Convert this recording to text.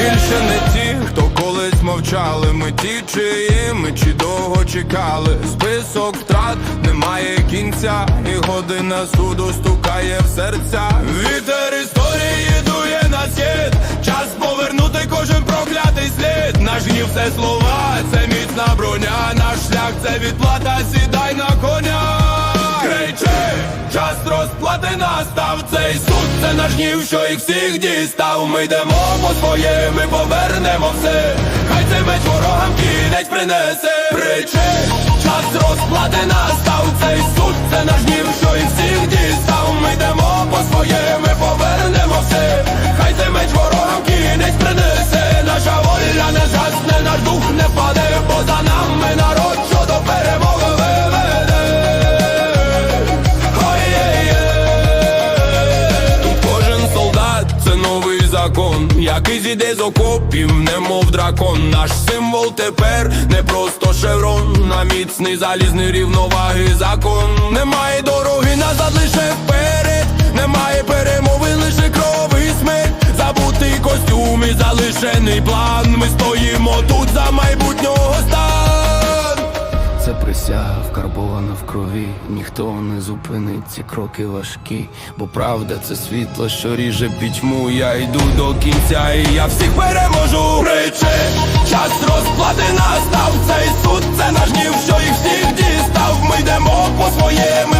Більше не ті мовчали. Ми ті, чиї ми чи довго чекали. Список втрат немає кінця, і година суду стукає в серця. Вітер історії дує на схід Час повернути кожен проклятий слід. Наш гнів це слова, це міцна броня. Наш шлях це відплата, сідай на коня. Кричи, час розплати настав цей суд, це що їх всіх дістав. Ми йдемо по своє, ми повернемо все. Хай цей меч ворогам кінець принесе. Причи, час розплати настав цей суд, закон, який зійде з окопів, немов дракон. Наш символ тепер не просто шеврон, на міцний залізний рівноваги закон. Немає дороги назад, лише вперед, немає перемови, лише кров і смерть. Забутий костюм і залишений план. Ми стоїмо тут за майбутнього присяга вкарбована в крові. Ніхто не зупинить ці кроки важкі, бо правда це світло, що ріже пітьму. Я йду до кінця, і я всіх переможу. Речи, час розплати настав цей суд, це наш гнів, що їх всіх дістав. Ми йдемо по своє, ми повернемо все.